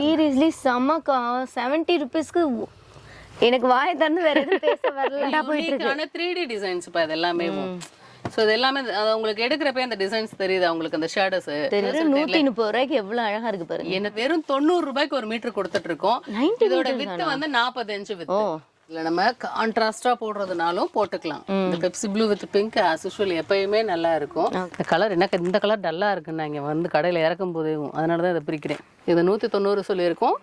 Seriously செம்மக்கா seventy ருபீஸ்க்கு எனக்கு வாயை திறந்து வேற எதுவும் பேச வரல. யூனிக்கான த்ரீ டி டிசைன்ஸ் இப்போ இது எல்லாமே ஸோ இது எல்லாமே அது உங்களுக்கு எடுக்கிறப்ப அந்த டிசைன்ஸ் தெரியுது? அவங்களுக்கு அந்த ஷேடோஸ் நூத்தி முப்பது ரூபாய்க்கு எவ்வளவு அழகா இருக்கு பாருங்க. என்ன வெறும் தொண்ணூறு ரூபாய்க்கு ஒரு மீட்டர் கொடுத்துட்டு இருக்கோம். 90 இதோட வித்து வந்து நாற்பத்தஞ்சு வித்து இல்ல நம்ம கான்ட்ராஸ்டா போடுறதுனாலும் போட்டுக்கலாம். இந்த Pepsi blue with pink as usual எப்பயுமே நல்லா இருக்கும். இந்த கலர் என்ன இந்த கலர் டல்லா இருக்குன்னு நான் இங்க வந்து கடையில இறக்கும் போதே அதனால தான் இதை பிரிக்கிறேன். இது நூத்தி தொண்ணூறு சொல்லியிருக்கோம்.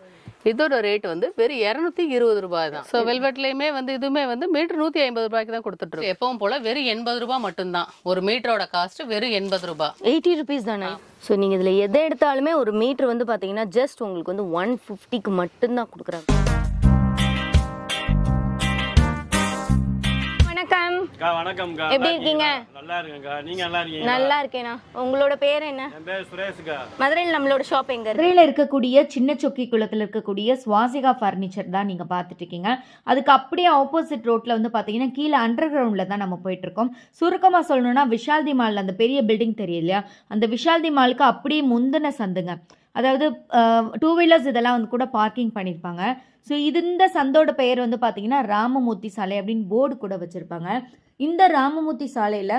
இதோட ரேட் வந்து வெறும் இரநூத்தி இருபது ரூபாய் தான். ஸோ வெல்வெட்லயுமே வந்து இதுவுமே வந்து மீட்டர் நூத்தி ஐம்பது ரூபாய்க்கு தான் கொடுத்துட்டு எப்பவும் போல வெறும் எண்பது ரூபாய் மட்டும்தான். ஒரு மீட்டரோட காஸ்ட் வெறும் எண்பது ரூபாய். எயிட்டி ருபீஸ் தானே? ஸோ நீங்க இதுல எதை எடுத்தாலுமே ஒரு மீட்டர் வந்து பாத்தீங்கன்னா ஜஸ்ட் உங்களுக்கு வந்து ஒன் ஃபிஃப்டிக்கு மட்டும்தான் கொடுக்குறாங்க. வணக்கம். அக்கா வணக்கம்க்கா. எப்படி இருக்கீங்க? நல்லா இருக்கேன்க்கா. நீங்க நல்லா இருக்கீங்க நல்லா இருக்கேனா? உங்களோட பேர் என்ன? என் பேர் சுரேஷ்க்கா. மதுரையில் நம்மளோட ஷாப் எங்க இருக்கு? மதுரையில் இருக்கக்கூடிய சின்ன சொக்கி குளத்தில் இருக்கக்கூடிய சுவாசிகா ஃபர்னிச்சர் தான் நீங்கள் பார்த்துட்டு இருக்கீங்க. அதுக்கு அப்படியே ஆப்போசிட் ரோட்டில் வந்து பார்த்தீங்கன்னா கீழே அண்டர் கிரவுண்டில் தான் நம்ம போயிட்டு இருக்கோம். சுருக்கமாக சொல்லணும்னா விஷால்தி மால் அந்த பெரிய பில்டிங் தெரியும் இல்லையா? அந்த விஷால்தி மாலுக்கு அப்படியே முந்தின சந்துங்க. அதாவது டூ வீலர்ஸ் இதெல்லாம் வந்து கூட பார்க்கிங் பண்ணியிருப்பாங்க ஸோ இது இந்த சந்தோட பெயர் வந்து பார்த்தீங்கன்னா ராமமூர்த்தி சாலை அப்படின்னு போர்டு கூட வச்சுருப்பாங்க. இந்த ராமமூர்த்தி சாலையில்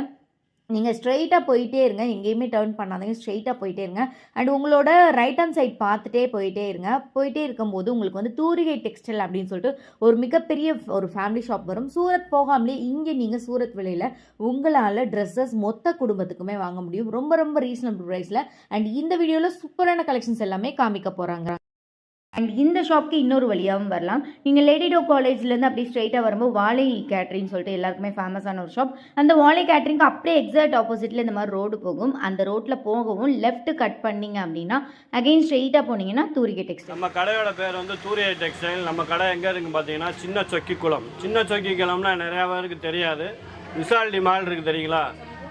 நீங்கள் ஸ்ட்ரெயிட்டாக போயிட்டே இருங்க. எங்கேயுமே டேர்ன் பண்ணாதீங்க. ஸ்ட்ரெயிட்டாக போயிட்டே இருங்க. அண்ட் உங்களோட ரைட் ஹேண்ட் சைட் பார்த்துட்டே போயிட்டே இருங்க. போயிட்டே இருக்கும்போது உங்களுக்கு வந்து தூரிகை டெக்ஸ்டைல் அப்படின்னு சொல்லிட்டு ஒரு மிகப்பெரிய ஒரு ஃபேமிலி ஷாப் வரும். சூரத் போகாமலே இங்கே நீங்கள் சூரத் விலையில் உங்களால் ட்ரெஸ்ஸஸ் மொத்த குடும்பத்துக்குமே வாங்க முடியும். ரொம்ப ரொம்ப ரீசனபிள் ப்ரைஸில் அண்ட் இந்த வீடியோவில் சூப்பரான கலெக்ஷன்ஸ் எல்லாமே காமிக்க போகிறாங்க அண்ட் இந்த ஷாப்க்கு இன்னொரு வழியாகவும் வரலாம். நீங்கள் லேடிடோ காலேஜ்லேருந்து அப்படியே ஸ்ட்ரைட்டாக வரும்போது வாழை கேட்ரிங் சொல்லிட்டு எல்லாருக்குமே ஃபேமஸான ஒரு ஷாப் அந்த வாழை கேட்ரிங்க்கு அப்படியே எக்ஸாக்ட் ஆப்போசிட்டில் இந்த மாதிரி ரோடு போகும். அந்த ரோட்டில் போகவும் லெஃப்ட் கட் பண்ணீங்க அப்படின்னா அகைன் ஸ்ட்ரெயிட்டாக போனீங்கன்னா தூரிகை டெக்ஸ்டைல் நம்ம கடையோட பேர் வந்து தூரிய டெக்ஸ்டைல் நம்ம கடை எங்கே இருக்குன்னு பார்த்தீங்கன்னா சின்ன சொக்கி குளம். சின்ன சொக்கி குளம்னா நிறையா பேருக்கு தெரியாது. விசால்டி மால் இருக்குது தெரியுங்களா?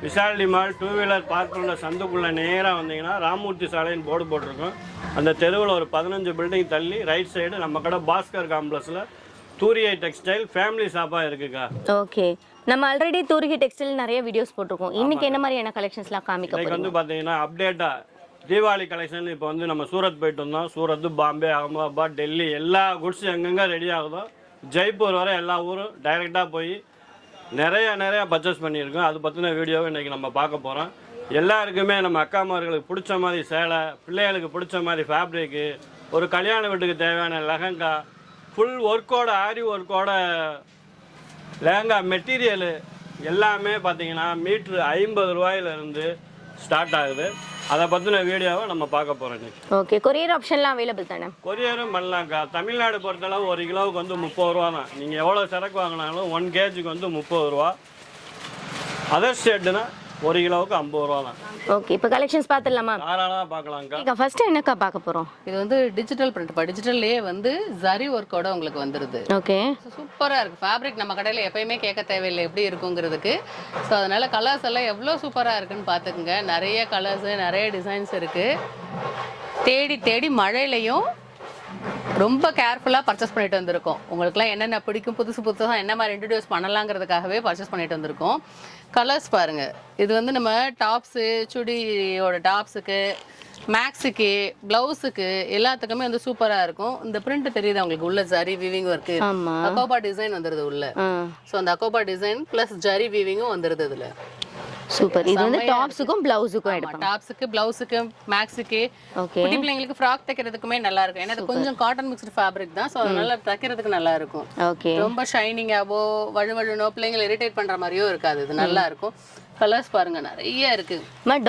விசால்டி மால் டூ வீலர் பார்க் பண்ணுற சந்துக்குள்ளே நேராக வந்தீங்கன்னா ராமூர்த்தி சாலைன்னு போர்டு போட்டிருக்கோம். அந்த தெருவில் ஒரு பதினஞ்சு பில்டிங் தள்ளி ரைட் சைடு நம்ம கடை பாஸ்கர் காம்ப்ளெக்ஸில் தூரியை டெக்ஸ்டைல் ஃபேமிலி ஷாப்பாக இருக்குக்கா. ஓகே நம்ம ஆல்ரெடி தூரிகை டெக்ஸ்டைல் நிறைய வீடியோஸ் போட்டிருக்கோம். இன்னைக்கு என்ன மாதிரியான கலெக்ஷன்ஸ்லாம் காமிக்க போறீங்க? வந்து பார்த்தீங்கன்னா அப்டேட்டாக தீபாவளி கலெக்ஷன் இப்போ வந்து நம்ம சூரத் போயிட்டு வந்தோம். சூரத் பாம்பே அகமதாபாத் டெல்லி எல்லா குட்ஸ் எங்கெங்கே ரெடி ஆகுதோ ஜெய்ப்பூர் வரை எல்லா ஊரும் டைரெக்டாக போய் நிறைய நிறைய பர்ச்சேஸ் பண்ணியிருக்கோம். அது பற்றின வீடியோவை இன்றைக்கி நம்ம பார்க்க போகிறோம் எல்லாருக்குமே நம்ம அக்காமார்களுக்கு பிடிச்ச மாதிரி சேலை பிள்ளைகளுக்கு பிடிச்ச மாதிரி ஃபேப்ரிக்கு ஒரு கல்யாண வீட்டுக்கு தேவையான லெஹங்கா ஃபுல் ஒர்க்கோட ஆரி ஒர்க்கோட லெஹங்கா மெட்டீரியலு எல்லாமே பார்த்தீங்கன்னா மீட்ரு ஐம்பது ரூபாயிலிருந்து ஸ்டார்ட் ஆகுது. அதை பற்றின வீடியோவை நம்ம பார்க்க போகிறோம் இன்னைக்கு. ஓகே கொரியர் ஆப்ஷன்லாம் அவைலபிள் தானே? கொரியரும் பண்ணலாம்க்கா தமிழ்நாடு பொறுத்தளவு ஒரு கிலோவுக்கு வந்து முப்பது ரூபா தான். நீங்கள் எவ்வளோ சரக்கு வாங்கினாலும் ஒன் கேஜிக்கு வந்து முப்பது ரூபா. அதர் ஸ்டேட்டுனா ஒரு கிலோவுக்கு ஐம்பது ரூபா தான். ஓகே இப்போ கலெக்ஷன்ஸ் பார்த்துடலாமா தாராளமாக பார்க்கலாம்க்கா இங்க ஃபர்ஸ்ட் என்னக்கா பார்க்க போறோம்? இது வந்து டிஜிட்டல் பிரிண்ட் டிஜிட்டல்லே வந்து ஜரி ஒர்க்கோட உங்களுக்கு வந்துருது. ஓகே. சூப்பராக இருக்குது ஃபேப்ரிக் நம்ம கடையில் எப்பயுமே கேட்க தேவையில்லை எப்படி இருக்குங்கிறதுக்கு. ஸோ அதனால் கலர்ஸ் எல்லாம் எவ்வளோ சூப்பராக இருக்குன்னு பார்த்துக்குங்க நிறைய கலர்ஸு நிறைய டிசைன்ஸ் இருக்குது தேடி தேடி மழையிலையும் ரொம்ப கேர்ஃபுல்லாக பர்ச்சேஸ் பண்ணிட்டு வந்திருக்கோம். உங்களுக்குலாம் என்னென்ன பிடிக்கும் புதுசு புதுசாக என்ன மாதிரி இன்ட்ரடியூஸ் பண்ணலாங்கிறதுக்காகவே பர்ச்சேஸ் பண்ணிட்டு வந்திருக்கோம். கலர்ஸ் பாருங்கள் இது வந்து நம்ம டாப்ஸு சுடியோட டாப்ஸுக்கு மேக்ஸுக்கு ப்ளவுஸுக்கு எல்லாத்துக்குமே வந்து சூப்பராக இருக்கும். இந்த பிரிண்ட் தெரியுது உங்களுக்கு? உள்ள ஜரி வீவிங் ஒர்க்கு அக்கோபா டிசைன் வந்துருது உள்ள. ஸோ அந்த அக்கோபா டிசைன் ப்ளஸ் ஜரி வீவிங்கும் வந்துருது இதில். சூப்பர் இது வந்து டாப்ஸுக்கும் பிளவுஸுக்கும் எடுப்பாங்க. டாப்ஸுக்கு ப்ளவுஸுக்கு மேக்ஸுக்கு ஓகே குட்டி பிள்ளைங்களுக்கு ஃப்ராக் தைக்கிறதுக்குமே நல்லா இருக்கும் ஏன்னா இது கொஞ்சம் காட்டன் மிக்ஸ்டு ஃபேப்ரிக் தான் ஸோ அதனால தைக்கிறதுக்கு நல்லா இருக்கும் ஓகே ரொம்ப ஷைனிங்காவோ வழுவழுனோ பிள்ளைங்களை இரிட்டேட் பண்ற மாதிரியோ இருக்காது. இது நல்லா இருக்கும் கலர்ஸ் பாருங்க நிறைய இருக்கு.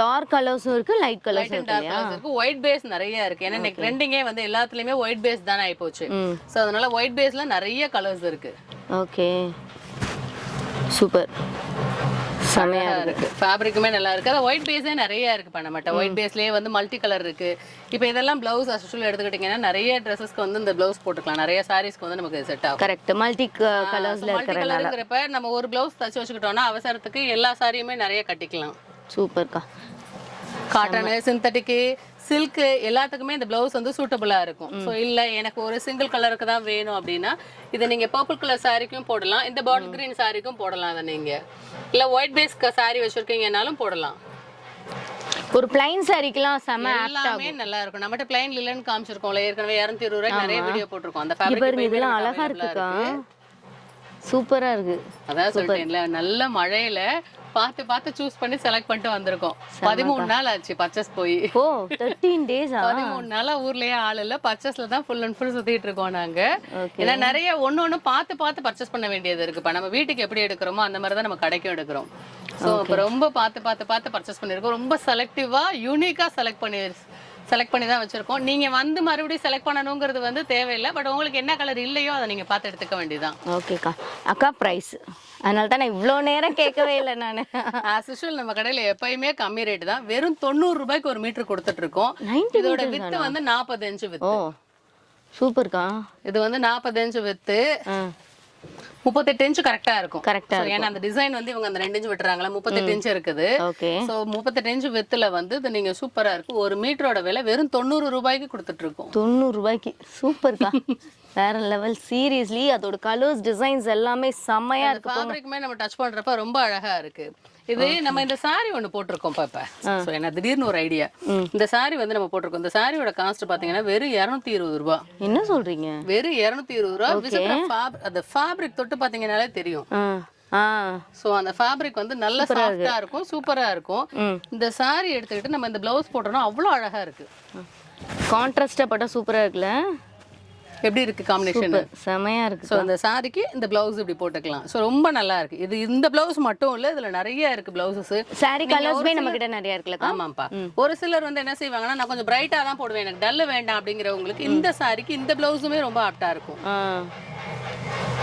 டார்க் கலர்ஸும் இருக்கு லைட் கலர்ஸ் இருக்கு ஒயிட் பேஸ் நிறைய இருக்கு. ஏன்னா ட்ரெண்டிங்கே வந்து எல்லாத்துலயுமே ஒயிட் பேஸ் தானே ஆகி போச்சு ஸோ அதனால ஒயிட் பேஸ்ல நிறைய கலர்ஸ் இருக்கு. ஓகே சூப்பர் செமையா நல்லா இருக்கு. ஃபேப்ரிக்குமே நல்லா இருக்கு. அது ஒயிட் பேஸே நிறைய இருக்கு பண்ண மாட்டேன் ஒயிட் பேஸ்லயே வந்து மல்டி கலர் இருக்கு. இப்போ இதெல்லாம் பிளவுஸ் அசுஷுவல் எடுத்துக்கிட்டீங்கன்னா நிறைய ட்ரெஸ்ஸஸ்க்கு வந்து இந்த பிளவுஸ் போட்டுக்கலாம். நிறைய சாரீஸ்க்கு வந்து நமக்கு செட் ஆகும். கரெக்ட் மல்டி கலர்ஸ்ல கலருங்கிறப்ப நம்ம ஒரு பிளவுஸ் தச்சு வச்சுக்கிட்டோம்னா அவசரத்துக்கு எல்லா சாரியுமே நிறைய கட்டிக்கலாம். சூப்பர்க்கா காட்டனு சிந்தட்டிக்கு சில்க்கு எல்லாத்துக்குமே இந்த பிளவுஸ் வந்து சூட்டபுளா இருக்கும். ஸோ இல்ல எனக்கு ஒரு சிங்கிள் கலருக்கு தான் வேணும் அப்படின்னா இதை நீங்க பர்பிள் கலர் சாரிக்கும் போடலாம். இந்த பாட்டில் கிரீன் சாரிக்கும் போடலாம் அதை நீங்க. இல்ல ஒயிட் பேஸ் சாரி வச்சிருக்கீங்கன்னாலும் போடலாம். ஒரு பிளைன் சாரிக்கெல்லாம் செம எல்லாமே நல்லா இருக்கும். நம்மகிட்ட பிளைன் இல்லைன்னு காமிச்சிருக்கோம்ல. ஏற்கனவே இரநூத்தி இருபது ரூபாய்க்கு நிறைய வீடியோ போட்டிருக்கோம். அந்த ஃபேப்ரிக் இதெல்லாம் அழகா இருக்குக்கா. சூப்பரா இருக்கு. அதான் சொல்லிட்டேன்ல நல்ல மழையில பார்த்து பார்த்து சூஸ் பண்ணி செலக்ட் பண்ணிட்டு வந்திருக்கோம். பதிமூணு நாள் ஆச்சு பர்ச்சேஸ் போய். ஓ தேர்ட்டீன் டேஸா பதிமூணு நாளா ஊர்லயே ஆள் இல்ல. பர்ச்சேஸ்ல தான் ஃபுல் அண்ட் ஃபுல் சுத்திட்டு இருக்கோம் நாங்க. ஏன்னா நிறைய ஒண்ணு ஒண்ணு பார்த்து பார்த்து பர்ச்சேஸ் பண்ண வேண்டியது இருக்குப்பா நம்ம வீட்டுக்கு எப்படி எடுக்கிறோமோ அந்த மாதிரி தான் நம்ம கடைக்கும் எடுக்கிறோம். ஸோ இப்போ ரொம்ப பார்த்து பார்த்து பார்த்து பர்ச்சேஸ் பண்ணிருக்கோம். ரொம்ப செலக்டிவா யூனிக்கா செலக்ட் பண்ணி செலக்ட் பண்ணி தான் வச்சிருக்கோம். நீங்க வந்து மறுபடியும் செலக்ட் பண்ணணுங்கிறது வந்து தேவையில்லை. பட் உங்களுக்கு என்ன கலர் இல்லையோ அதை நீங்க பார்த்து எடுத்துக்க வேண்டியதுதான். ஓகேக்கா அக்கா. பிரைஸ் அதனால தான் நான் இவ்வளோ நேரம் கேட்கவே இல்லை நான். ஆஸ் யூஷுவல் நம்ம கடையில எப்பயுமே கம்மி ரேட் தான். வெறும் தொண்ணூறு ரூபாய்க்கு ஒரு மீட்டர் கொடுத்துட்டு இருக்கோம். 90 இதோட வித்து வந்து நாற்பது இன்ச்சு ஓ வித்து சூப்பர்க்கா இது வந்து நாற்பது இன்ச்சு வித்து முப்பத்தெட்டு இன்ச்சு கரெக்டா இருக்கும். கரெக்டா ஏன்னா அந்த டிசைன் வந்து இவங்க அந்த ரெண்டு இன்ச்சு விட்டுறாங்களா முப்பத்தெட்டு இன்ச்சு இருக்குது. ஓகே. சோ முப்பத்தெட்டு இன்ச்சு வித்துல வந்து இது நீங்க சூப்பரா இருக்கு ஒரு மீட்டரோட விலை வெறும் தொண்ணூறு ரூபாய்க்கு கொடுத்துட்டு இருக்கோம் தொண்ணூறு ரூபாய்க்கு. சூப்பர்க்கா வேற லெவல் சீரியஸ்லி அதோட கலர்ஸ் டிசைன்ஸ் எல்லாமே செம்மையா இருக்கு. ஃபேப்ரிக்குமே நம்ம டச் பண்றப்ப ரொம்ப அழகா இருக்கு. இது நம்ம இந்த saree ஒண்ணு போட்டிருக்கோம் பாப்பா. சோ என்ன திடீர்னு ஒரு ஐடியா இந்த saree வந்து நம்ம போட்டிருக்கோம். இந்த சாரியோட காஸ்ட் பாத்தீங்கன்னா வெறும் இருநூத்தி இருபது ரூபாய் என்ன சொல்றீங்க? வெறும் இருநூத்தி இருபது ரூபா. விசித்திர அந்த ஃபேப்ரிக் தொட்டு பாத்தீங்கன்னாலே தெரியும். சோ அந்த ஃபேப்ரிக் வந்து நல்ல சாஃப்டா இருக்கும் சூப்பரா இருக்கும். இந்த saree எடுத்துக்கிட்டு நம்ம இந்த பிளவுஸ் போட்டோம்னா அவ்வளவு அழகா இருக்கு. கான்ட்ராஸ்டா பட்டா சூப்பரா இருக்குல்ல? எப்படி இருக்கு காம்பினேஷன் செமையா இருக்கு ஸோ இந்த சாரிக்கு இந்த பிளவுஸ் இப்படி போட்டுக்கலாம். ஸோ ரொம்ப நல்லா இருக்கு. இது இந்த பிளவுஸ் மட்டும் இல்ல இதுல நிறைய இருக்கு பிளவுசஸ் சாரி கலர்ஸ்மே நம்ம கிட்ட நிறைய இருக்குல்லக்கா ஆமாப்பா ஒரு சிலர் வந்து என்ன செய்வாங்கன்னா நான் கொஞ்சம் பிரைட்டா தான் போடுவேன் எனக்கு டல் வேண்டாம் அப்படிங்கிறவங்களுக்கு இந்த சாரிக்கு இந்த பிளவுஸுமே ரொம்ப ஆப்டா இருக்கும்.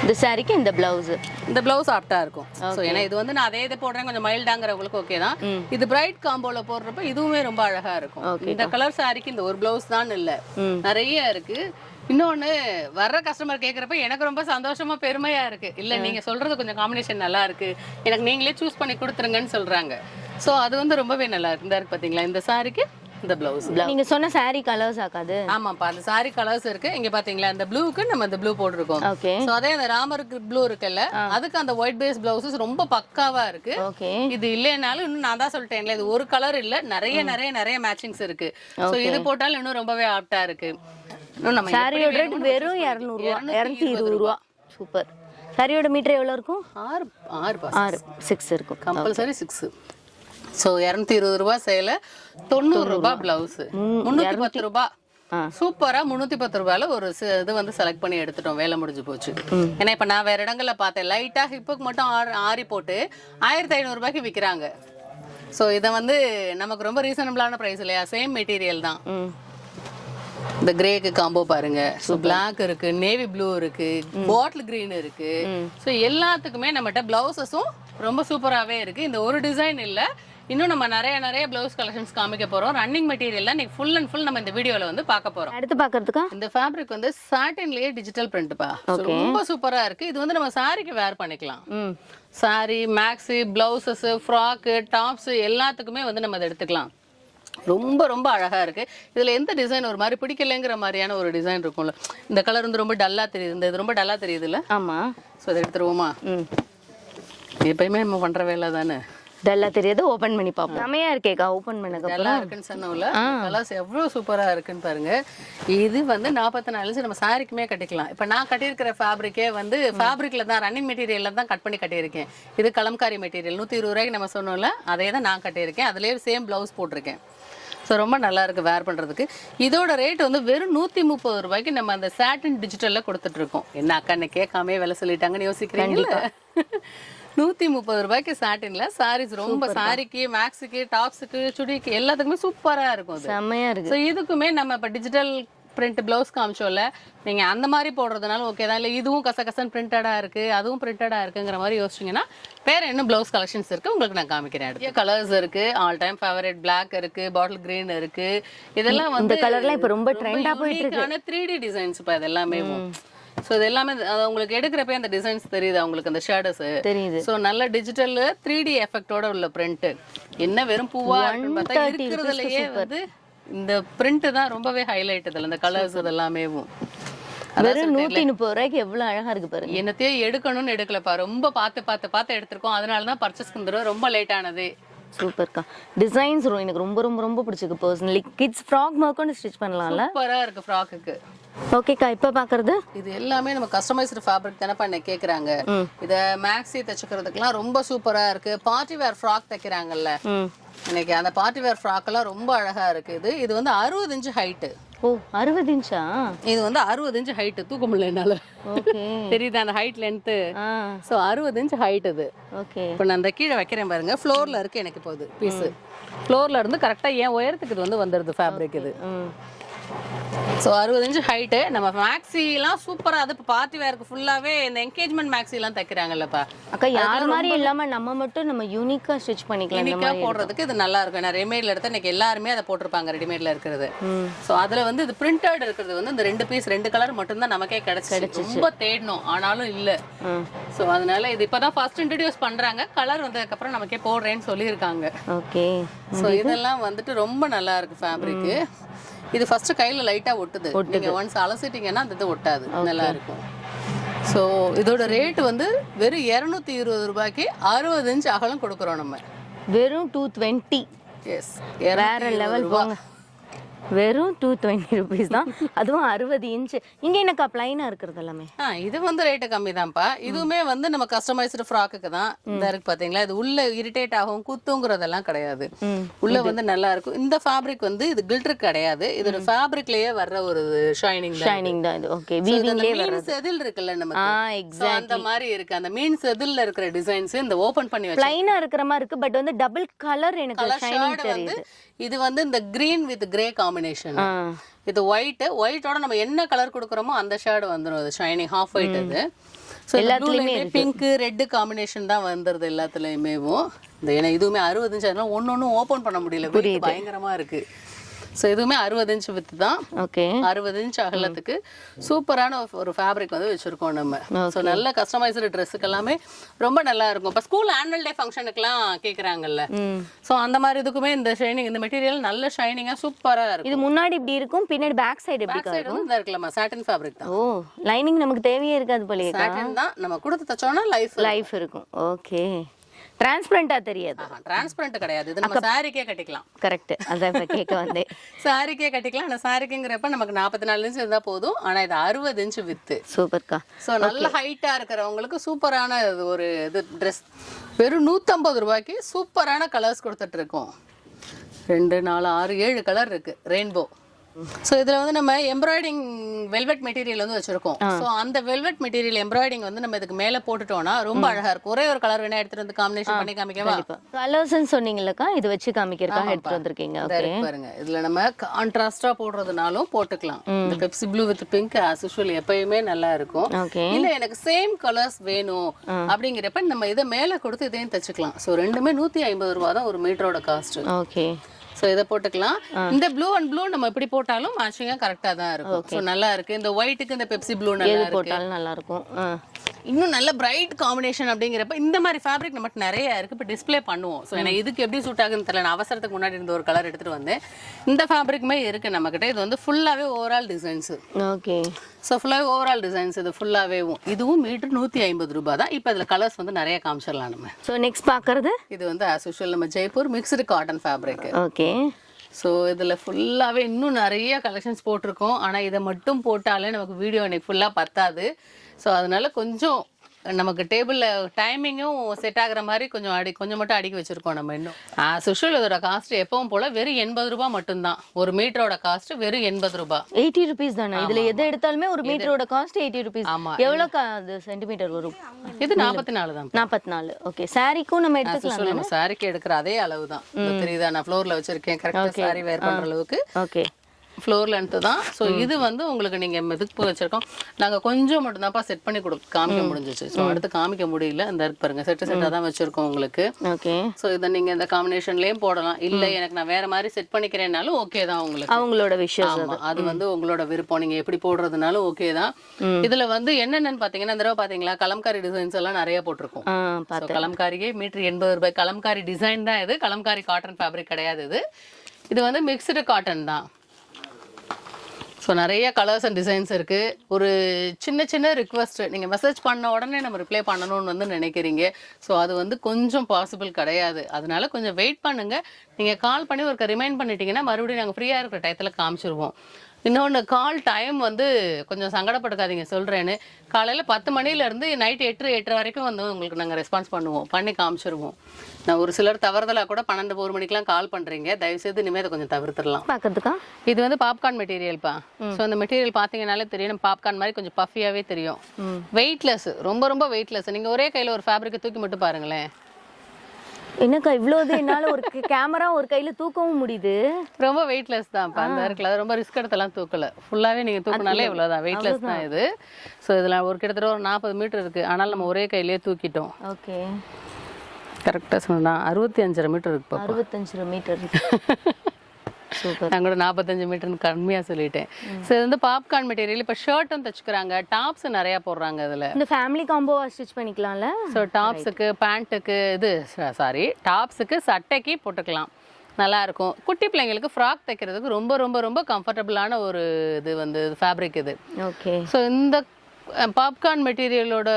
இந்த சாரிக்கு இந்த பிளவுஸ் இந்த பிளவுஸ் ஆப்டா இருக்கும். ஸோ ஏன்னா இது வந்து நான் அதே இதை போடுறேன் கொஞ்சம் மைல்டாங்கிறவங்களுக்கு ஓகே தான். இது பிரைட் காம்போல போடுறப்ப இதுவுமே ரொம்ப அழகா இருக்கும். இந்த கலர் சாரிக்கு இந்த ஒரு பிளவுஸ் தான் இல்ல. நிறைய இருக்கு. இன்னொன்னு வர்ற கஸ்டமர் கேக்குறப்ப எனக்கு ரொம்ப சந்தோஷமா பெருமையா இருக்கு. இல்ல நீங்க சொல்றது கொஞ்சம் காம்பினேஷன் நல்லா இருக்கு. எனக்கு நீங்களே சூஸ் பண்ணி கொடுத்துருங்கன்னு சொல்றாங்க. சோ அது வந்து ரொம்பவே நல்லா இருக்கு. இந்த இருக்கு பாத்தீங்களா? இந்த சாரிக்கு இந்த பிளவுஸ் நீங்க சொன்ன சாரி கலர்ஸ் ஆக்காது. ஆமாப்பா அந்த சாரி கலர்ஸ் இருக்கு. இங்க பாத்தீங்களா இந்த ப்ளூக்கு நம்ம இந்த ப்ளூ போட்டிருக்கோம். ஓகே சோ அதே அந்த ராமருக்கு ப்ளூ இருக்குல்ல அதுக்கு அந்த ஒயிட் பேஸ் பிளவுசஸ் ரொம்ப பக்காவா இருக்கு. ஓகே இது இல்லைனாலும் இன்னும் நான் தான் சொல்லிட்டேன்ல இது ஒரு கலர் இல்ல நிறைய நிறைய நிறைய மேட்சிங்ஸ் இருக்கு. சோ இது போட்டாலும் இன்னும் ரொம்பவே ஆப்டா இருக்கு. இன்னும் நம்ம சாரியோட ரேட் வெறும் இரநூறுவா இரநூத்தி இருபது ரூபா. சூப்பர் சாரியோட மீட்டர் எவ்வளோ இருக்கும்? ஆறு ஆறு பாஸ் ஆறு சிக்ஸ் இருக்கும். கம்பல்சரி சிக்ஸ் ஸோ இரநூத்தி இருபது ரூபா சேல தொண்ணூறு ரூபாய் பிளவுஸ் முந்நூற்றி பத்து ரூபாய் ஆ. சூப்பரா முந்நூற்றி பத்து ரூபாயில ஒரு இது வந்து செலக்ட் பண்ணி எடுத்துட்டோம். வேலை முடிஞ்சு போச்சு. ஏன்னா இப்போ நான் வேற இடங்கள்ல பார்த்தேன். லைட்டா ஹிப்புக்கு மட்டும் ஆறு போட்டு ஆயிரத்தி ஐநூறுரூபாய்க்கு விற்கிறாங்க ஸோ இதை வந்து நமக்கு ரொம்ப ரீசனபிளான ப்ரைஸ் இல்லையா? சேம் மெட்டீரியல் தான். இந்த கிரேக்கு காம்போ பாருங்க. ஸோ பிளாக் இருக்கு நேவி ப்ளூ இருக்கு பாட்டில் கிரீன் இருக்கு. ஸோ எல்லாத்துக்குமே நம்மகிட்ட பிளவுசஸும் ரொம்ப சூப்பராகவே இருக்கு. இந்த ஒரு டிசைன் இல்ல. இன்னும் நம்ம நிறைய நிறைய பிளவுஸ் கலெக்ஷன்ஸ் காமிக்க போறோம். ரன்னிங் மெட்டீரியல் இன்னைக்கு ஃபுல் அண்ட் ஃபுல் நம்ம இந்த வீடியோல வந்து பார்க்க போறோம். அடுத்து பார்க்கறதுக்கா? இந்த ஃபேப்ரிக் வந்து சாட்டின்லயே டிஜிட்டல் பிரிண்ட்ப்பா ரொம்ப சூப்பரா இருக்கு. இது வந்து நம்ம சாரிக்கு வேர் பண்ணிக்கலாம். Sari maxi blouses frock tops எல்லாத்துக்குமே வந்து நம்ம இதை எடுத்துக்கலாம். ரொம்ப ரொம்ப அழகா இருக்கு. இதுல எந்த டிசைன் ஒரு மாதிரி பிடிக்கலைங்கிற மாதிரியான ஒரு டிசைன் இருக்கும்ல. இந்த கலர் வந்து ரொம்ப டல்லா தெரியுது. இந்த இது ரொம்ப டல்லா தெரியுதுல்ல. ஆமாம் ஸோ இதை எடுத்துருவோமா? எப்பயுமே நம்ம பண்ற வேலை தானே? டல்லா தெரியாது ஓபன் பண்ணி பார்ப்போம். செமையா இருக்கேக்கா ஓபன் பண்ணதுக்கு நல்லா இருக்குன்னு சொன்னோம்ல? கலர்ஸ் எவ்வளவு சூப்பரா இருக்குன்னு பாருங்க. இது வந்து நாற்பத்தி நாலு இன்ச்சு நம்ம சாரிக்குமே கட்டிக்கலாம். இப்போ நான் கட்டியிருக்கிற ஃபேப்ரிக்கே வந்து ஃபேப்ரிக்ல தான் ரன்னிங் மெட்டீரியல்ல தான் கட் பண்ணி கட்டியிருக்கேன். இது கலம்காரி மெட்டீரியல் நூற்றி இருபது ரூபாய்க்கு நம்ம சொன்னோம்ல அதே தான் நான் கட்டியிருக்கேன். அதுலேயே சேம் ப்ளவுஸ் போட்டிருக்கேன். ஸோ ரொம்ப நல்லா இருக்கு வேர் பண்றதுக்கு. இதோட ரேட் வந்து வெறும் நூற்றி முப்பது ரூபாய்க்கு நம்ம அந்த சாட்டின் டிஜிட்டலில் கொடுத்துட்டு இருக்கோம். என்ன அக்கா என்ன கேட்காமே வேலை சொல்லிட்டாங்கன்னு யோசிக்கிறீங்களா நூற்றி முப்பது ரூபாய்க்கு சாட்டின்ல சாரீஸ் ரொம்ப சாரிக்கு மேக்ஸுக்கு டாப்ஸுக்கு சுடிக்கு எல்லாத்துக்குமே சூப்பரா இருக்கும் அது. செமையா இருக்கு. ஸோ இதுக்குமே நம்ம இப்போ டிஜிட்டல் பிரிண்ட் ப்ளவுஸ் காமிச்சோம்ல நீங்க அந்த மாதிரி போடுறதுனால ஓகே தான். இல்லை இதுவும் கசகசன் பிரிண்டடா இருக்கு அதுவும் பிரிண்டடா இருக்குங்கிற மாதிரி யோசிச்சீங்கன்னா வேற என்ன ப்ளவுஸ் கலெக்ஷன்ஸ் இருக்கு உங்களுக்கு நான் காமிக்கிறேன் கலர்ஸ் இருக்கு ஆல் டைம் ஃபேவரட் Black இருக்கு பாட்டில் கிரீன் இருக்கு. இதெல்லாம் வந்து colourலாம் இப்ப ரொம்ப ஆ போயிட்டு இருக்கு. த்ரீ டி டிசைன்ஸ் இப்போ இது எல்லாமே ஸோ இது எல்லாமே அது உங்களுக்கு எடுக்கிறப்ப அந்த டிசைன்ஸ் தெரியுது அவங்களுக்கு அந்த ஷேடோஸ் தெரியுது. ஸோ நல்ல டிஜிட்டல் த்ரீ டி எஃபெக்டோட உள்ள பிரிண்ட் என்ன வெறும் பூவா பார்த்தா 130 இருக்கிறதுலயே வந்து இந்த பிரிண்ட் தான் ரொம்பவே ஹைலைட் இதில் இந்த கலர்ஸ் இதெல்லாமே வெறும் நூத்தி முப்பது ரூபாய்க்கு எவ்வளவு அழகா இருக்கு பாருங்க. என்னத்தையும் எடுக்கணும்னு எடுக்கலப்பா. ரொம்ப பார்த்து பார்த்து பார்த்து எடுத்திருக்கோம். அதனால தான் பர்ச்சேஸ் பண்ணுறது ரொம்ப லேட் ஆனது. சூப்பர்க்கா டிசைன்ஸ் எனக்கு ரொம்ப ரொம்ப ரொம்ப பிடிச்சிருக்கு பர்சனலி கிட்ஸ் ஃப்ராக் முதற்கொண்டு ஸ்டிச் பண்ணலாம்ல? சூப்பரா இருக்கு ஃப்ராக்குக்கு ஓகேக்கா இப்போ பார்க்கறது இது எல்லாமே நம்ம கஸ்டமைஸ்டு ஃபேப்ரிக் தானே பண்ண கேக்குறாங்க. இத மேக்ஸி தச்சுக்கிறதுக்குலாம் ரொம்ப சூப்பரா இருக்கு. பார்ட்டி வேர் ஃப்ராக் தைக்கிறாங்கல்ல. இன்னைக்கு அந்த பார்ட்டி வேர் ஃப்ராக் எல்லாம் ரொம்ப அழகா இருக்கு. இது வந்து அறுபது இன்ச் ஹைட்டு ஓ அறுபது இன்ச்சா இது வந்து அறுபது இன்ச் ஹைட்டு தூக்க முடியல என்னால. தெரியுதா அந்த ஹைட் லென்த்து ஸோ அறுபது இன்ச் ஹைட் இது. ஓகே. இப்போ நான் அந்த கீழே வைக்கிறேன் பாருங்க. ஃப்ளோர்ல இருக்கு எனக்கு இப்போ இது பீஸு ஃப்ளோர்ல இருந்து கரெக்டாக என் உயரத்துக்கு இது வந்து வந்துடுது ஃபேப்ரிக் இது. ஸோ அறுபது இன்ச் ஹைட்டு நம்ம மேக்ஸிலாம் சூப்பராக அது இப்போ பார்ட்டி வேருக்கு ஃபுல்லாகவே இந்த என்கேஜ்மெண்ட் மேக்ஸிலாம் தைக்கிறாங்கல்லப்பா. அக்கா யார் மாதிரி இல்லாம நம்ம மட்டும் நம்ம யூனிக்கா ஸ்டிச் பண்ணிக்கலாம் யூனிக்காக போடுறதுக்கு இது நல்லா இருக்கும். நான் ரெடிமேட்ல எடுத்தா இன்னைக்கு எல்லாருமே அதை போட்டிருப்பாங்க ரெடிமேட்ல இருக்கிறது. ஸோ அதில் வந்து இது பிரிண்டட் இருக்கிறது வந்து இந்த ரெண்டு பீஸ் ரெண்டு கலர் மட்டும்தான் நமக்கே கிடைச்சிச்சு. ரொம்ப தேடணும். ஆனாலும் இல்லை. ஸோ அதனால இது இப்போதான் ஃபர்ஸ்ட் இன்ட்ரடியூஸ் பண்றாங்க. கலர் வந்ததுக்கப்புறம் நமக்கே போடுறேன்னு சொல்லியிருக்காங்க. ஓகே ஸோ இதெல்லாம் வந்துட்டு ரொம்ப நல்லா இருக்கு ஃபேப்ரிக்கு இது ஃபர்ஸ்ட் கையில லைட்டா ஒட்டுது. நீங்க ஒன்ஸ் அலசிட்டீங்கன்னா அந்த இது ஒட்டாது. நல்லா இருக்கும். ஸோ இதோட ரேட் வந்து வெறும் இரநூத்தி இருபது ரூபாய்க்கு அறுபது இன்ச் அகலம் கொடுக்குறோம் நம்ம. வெறும் டூ டுவெண்ட்டி எஸ் வேற லெவல் போங்க. வெறும் டூ டுவெண்ட்டி ருபீஸ் தான். அதுவும் அறுபது இன்ச்சு இங்க என்னக்கா பிளைனா இருக்கிறது எல்லாமே? ஆ இது வந்து ரேட்டு கம்மி தான்ப்பா. இதுவுமே வந்து நம்ம கஸ்டமைஸ்டு ஃப்ராக்குக்கு தான். இந்த இருக்கு பாத்தீங்களா? இது உள்ள இரிட்டேட் ஆகும் குத்துங்கிறதெல்லாம் கிடையாது. உள்ள வந்து நல்லா இருக்கும். இந்த ஃபேப்ரிக் வந்து இது கில்டர் கிடையாது. இது ஃபேப்ரிக்லயே வர்ற ஒரு ஷைனிங் ஷைனிங் தான் இது. ஓகே வீவிங்லேயே வர்றது. செதில் இருக்குல்ல ஆ நமக்கு So, எக்ஸாக்ட் அந்த மாதிரி இருக்கு. அந்த மீன் செதில்ல இருக்கிற டிசைன்ஸ் இந்த ஓபன் பண்ணி வச்ச பிளைனா இருக்கிற மாதிரி இருக்கு பட் வந்து டபுள் கலர் எனக்கு ஷைனிங் தெரியுது. இது வந்து இந்த கிரீன் வித் கிரே காம்பினேஷன் இது ஒயிட் ஒயிட்டோட நம்ம என்ன கலர் கொடுக்குறோமோ அந்த ஷேடு வந்துடும் அது ஷைனிங் ஹாஃப் ஒயிட் அது. ஸோ எல்லாத்துலேயுமே பிங்க் ரெட்டு காம்பினேஷன் தான் வந்துடுது எல்லாத்துலேயுமேவும் இந்த ஏன்னா இதுவுமே அறுபது இன்ச் அதனால ஒன்று ஒன்றும் ஓப்பன் பண்ண முடியல. பயங்கரமா இருக்கு. ஸோ இதுவுமே அறுபது இன்ச் வித்து தான். ஓகே அறுபது இன்ச் அகலத்துக்கு. சூப்பரான ஒரு ஃபேப்ரிக் வந்து வச்சிருக்கோம் நம்ம. ஸோ நல்ல கஸ்டமைஸ்டு ட்ரெஸ்ஸுக்கு எல்லாமே ரொம்ப நல்லா இருக்கும். இப்போ ஸ்கூல் ஆனுவல் டே ஃபங்க்ஷனுக்குலாம் கேட்குறாங்கல்ல ஸோ அந்த மாதிரி இதுக்குமே இந்த ஷைனிங் இந்த மெட்டீரியல் நல்ல ஷைனிங்காக சூப்பராக இருக்கும். இது முன்னாடி இப்படி இருக்கும் பின்னாடி பேக் சைடு பேக் சைடு வந்து இந்த இருக்குல்லம்மா சாட்டின் ஃபேப்ரிக் தான். ஓ லைனிங் நமக்கு தேவையே இருக்காது போலயேக்கா சாட்டின் தான் நம்ம கொடுத்து தச்சோம்னா லைஃப் லைஃப் இருக்கும். ஓகே டிரான்ஸ்பரண்டா தெரியாது. டிரான்ஸ்பரண்ட் கிடையாது. இது நம்ம சாரிக்கே கட்டிக்கலாம். கரெக்ட் அதான் இப்ப கேட்க வந்தேன். சாரிக்கே கட்டிக்கலாம். ஆனால் சாரிக்குங்கிறப்ப நமக்கு நாற்பத்தி நாலு இன்ச் இருந்தால் போதும். ஆனால் இது அறுபது இன்ச் வித்து சூப்பர்க்கா ஸோ நல்ல ஹைட்டாக இருக்கிறவங்களுக்கு சூப்பரான ஒரு இது ட்ரெஸ் வெறும் நூற்றம்பது ரூபாய்க்கு சூப்பரான கலர்ஸ் கொடுத்துட்டு இருக்கோம். ரெண்டு நாலு ஆறு ஏழு கலர் இருக்கு. ரெயின்போ ஸோ இதில் வந்து நம்ம எம்ப்ராய்டிங் வெல்வெட் மெட்டீரியல் வந்து வச்சிருக்கோம். ஸோ அந்த வெல்வெட் மெட்டீரியல் எம்ப்ராய்டிங் வந்து நம்ம இதுக்கு மேலே போட்டுட்டோம்னா ரொம்ப அழகா இருக்கும். ஒரே ஒரு கலர் வேணா எடுத்துட்டு வந்து காம்பினேஷன் பண்ணி காமிக்கவா? கலர்ஸ்னு சொன்னீங்களக்கா இது வச்சு காமிக்கிறதுக்காக எடுத்து வந்திருக்கீங்க. பாருங்க. இதுல நம்ம கான்ட்ராஸ்டா போடுறதுனாலும் போட்டுக்கலாம். இந்த Pepsi blue with pink as usual எப்பயுமே நல்லா இருக்கும். இல்ல எனக்கு சேம் கலர்ஸ் வேணும் அப்படிங்கிறப்ப நம்ம இதை மேல கொடுத்து இதையும் தச்சுக்கலாம். ஸோ ரெண்டுமே நூத்தி ஐம்பது ரூபா தான் ஒரு மீட்டரோட காஸ்ட் ஓகே ஸோ இதை போட்டுக்கலாம். இந்த ப்ளூ அண்ட் ப்ளூ நம்ம எப்படி போட்டாலும் மேட்சிங்கா கரெக்டா தான் இருக்கும். ஸோ நல்லா இருக்கு. இந்த ஒயிட்டுக்கு இந்த பெப்சி ப்ளூ நல்லா போட்டாலும் நல்லா இருக்கும். இன்னும் நல்ல பிரைட் காம்பினேஷன் அப்படிங்கிறப்ப இந்த மாதிரி ஃபேப்ரிக் நம்மகிட்ட நிறைய இருக்கு. இப்போ டிஸ்ப்ளே பண்ணுவோம். ஸோ எனக்கு இதுக்கு எப்படி சூட் ஆகுதுன்னு தெரியல. நான் அவசரத்துக்கு முன்னாடி இருந்த ஒரு கலர் எடுத்துட்டு வந்தேன். இந்த ஃபேப்ரிக்குமே இருக்கு நம்மகிட்ட. இது வந்து ஃபுல்லாவே ஓவரால் டிசைன்ஸ் ஓகே. ஸோ ஃபுல்லாகவே ஓவரால் டிசைன்ஸ் இது ஃபுல்லாகவேவும் இதுவும் மீட்டர் நூற்றி ஐம்பது ரூபாய் தான். இப்போ இதில் கலர்ஸ் வந்து நிறைய காமிச்சிடலாம் நம்ம. ஸோ நெக்ஸ்ட் பார்க்கறது இது வந்து ஆஸ் யூஷுவல் நம்ம Jaipur mixed cotton fabric okay. So இதில் ஃபுல்லாகவே இன்னும் நிறைய கலெக்ஷன்ஸ் போட்டிருக்கோம். ஆனால் இதை மட்டும் போட்டாலே நமக்கு வீடியோ எனக்கு ஃபுல்லாக பத்தாது. ஸோ அதனால கொஞ்சம் நமக்கு டேபிளில் டைமிங்கும் செட் ஆகுற மாதிரி கொஞ்சம் அடி கொஞ்சம் மட்டும் அடுக்கி வச்சிருக்கோம் நம்ம இன்னும். யூஷுவல் இதோட காஸ்ட் எப்பவும் போல் வெறும் எண்பது ரூபாய் மட்டும்தான். ஒரு மீட்டரோட காஸ்ட் வெறும் எண்பது ரூபாய் எயிட்டி ருபீஸ் தானே? இதுல எதை எடுத்தாலுமே ஒரு மீட்டரோட காஸ்ட் எயிட்டி ருபீஸ் ஆமா. எவ்வளோக்கா அது சென்டிமீட்டர் வரும்? இது நாற்பத்தி நாலு தான் நாற்பத்தி நாலு ஓகே சாரிக்கும் நம்ம எடுத்துக்கலாம் நம்ம சாரிக்கு எடுக்கிற அதே அளவு தான். தெரியுதா? நான் ஃப்ளோர்ல வச்சிருக்கேன். கரெக்டாக சாரி வேர் பண்ற அளவுக்கு. ஓகே ஃப்ளோர் லென்த் தான். ஸோ இது வந்து உங்களுக்கு நீங்க இதுக்கு வச்சிருக்கோம்? நாங்க கொஞ்சம் மட்டும் தான்ப்பா செட் பண்ணி கொடு காமிக்க முடிஞ்சிச்சு. ஸோ அடுத்து காமிக்க முடியல. இந்த இருக்கு பாருங்க. செட்டு செட்டாக தான் வச்சிருக்கோம் உங்களுக்கு. ஓகே. ஸோ இதை நீங்க இந்த காம்பினேஷன்லயும் போடலாம். இல்ல எனக்கு நான் வேற மாதிரி செட் பண்ணிக்கிறேன்னாலும் ஓகே தான் உங்களுக்கு. அவங்களோட விஷஸ் ஆமா. அது வந்து உங்களோட விருப்பம். நீங்க எப்படி போடுறதுனாலும் ஓகே தான். இதுல வந்து என்னென்னு பாத்தீங்கன்னா இந்த தடவை பாத்தீங்களா கலம்காரி டிசைன்ஸ் எல்லாம் நிறைய போட்டிருக்கோம். கலம்காரியே மீட்டர் எண்பது ரூபாய். கலம்காரி டிசைன் தான் இது. கலம்காரி காட்டன் ஃபேப்ரிக் கிடையாது இது. இது வந்து மிக்ஸ்டு காட்டன் தான். ஸோ நிறைய கலர்ஸ் அண்ட் டிசைன்ஸ் இருக்குது ஒரு சின்ன சின்ன ரிக்வஸ்ட்டு நீங்கள் மெசேஜ் பண்ண உடனே நம்ம ரிப்ளை பண்ணணும்னு வந்து நினைக்கிறீங்க. ஸோ அது வந்து கொஞ்சம் பாசிபிள் கிடையாது. அதனால கொஞ்சம் வெயிட் பண்ணுங்கள் நீங்கள் கால் பண்ணி ஒரு ரிமைண்ட் பண்ணிட்டீங்கன்னா மறுபடியும் நாங்கள் ஃப்ரீயாக இருக்கிற டயத்தில் காமிச்சிருவோம். இன்னொன்று கால் டைம் வந்து கொஞ்சம் சங்கடப்படுத்தாதீங்க சொல்கிறேன்னு காலையில் பத்து மணிலேருந்து நைட் எட்டு எட்டரை வரைக்கும் வந்து உங்களுக்கு நாங்கள் ரெஸ்பான்ஸ் பண்ணுவோம் பண்ணி காமிச்சிருவோம். நான் ஒரு சிலர் தவறுதலாக கூட பன்னெண்டு ஒரு மணிக்கெலாம் கால் பண்ணுறீங்க தயவுசெய்து இனிமேல் அதை கொஞ்சம் தவிர்த்துடலாம். பார்க்கறதுக்கா இது வந்து பாப்கார்ன் மெட்டீரியல்ப்பா ஸோ அந்த மெட்டீரியல் பார்த்தீங்கனாலே தெரியும் பாப்கார்ன் மாதிரி கொஞ்சம் பஃபியாகவே தெரியும். வெயிட்லெஸ் ரொம்ப ரொம்ப வெயிட்லெஸ் நீங்கள் ஒரே கையில் ஒரு ஃபேப்ரிக்கை தூக்கி மட்டும் பாருங்களேன். என்னக்கா இவ்வளோது என்னால ஒரு கேமரா ஒரு கையில தூக்கவும் முடியுது. ரொம்ப வெயிட்லெஸ் தான்ப்பா. அந்த இருக்குல்ல ரொம்ப ரிஸ்க் எடுத்தெல்லாம் தூக்கல. ஃபுல்லாகவே நீங்கள் தூக்குனாலே இவ்வளோதான் வெயிட்லெஸ் தான் இது. ஸோ இதில் ஒரு கிட்டத்தட்ட ஒரு நாற்பது மீட்டர் இருக்குது ஆனால் நம்ம ஒரே கையிலேயே தூக்கிட்டோம். ஓகே. கரெக்டாக சொன்னா அறுபத்தி அஞ்சரை மீட்டர் இருக்குப்பா அறுபத்தஞ்சு மீட்டர் நான் கூட நாற்பத்தஞ்சு மீட்டர்னு கம்மியாக சொல்லிட்டேன். ஸோ இது வந்து பாப்கார்ன் மெட்டீரியல் இப்போ ஷர்ட்டும் தச்சுக்கிறாங்க. டாப்ஸ் நிறையா போடுறாங்க அதில் இந்த ஃபேமிலி காம்போவா ஸ்டிச் பண்ணிக்கலாம்ல? ஸோ டாப்ஸுக்கு பேண்ட்டுக்கு இது சாரி டாப்ஸுக்கு சட்டைக்கு போட்டுக்கலாம். நல்லா இருக்கும். குட்டி பிள்ளைங்களுக்கு ஃப்ராக் தைக்கிறதுக்கு ரொம்ப ரொம்ப ரொம்ப கம்ஃபர்டபுளான ஒரு இது வந்து ஃபேப்ரிக் இது. ஓகே ஸோ இந்த பாப்கார்ன் மெட்டீரியலோட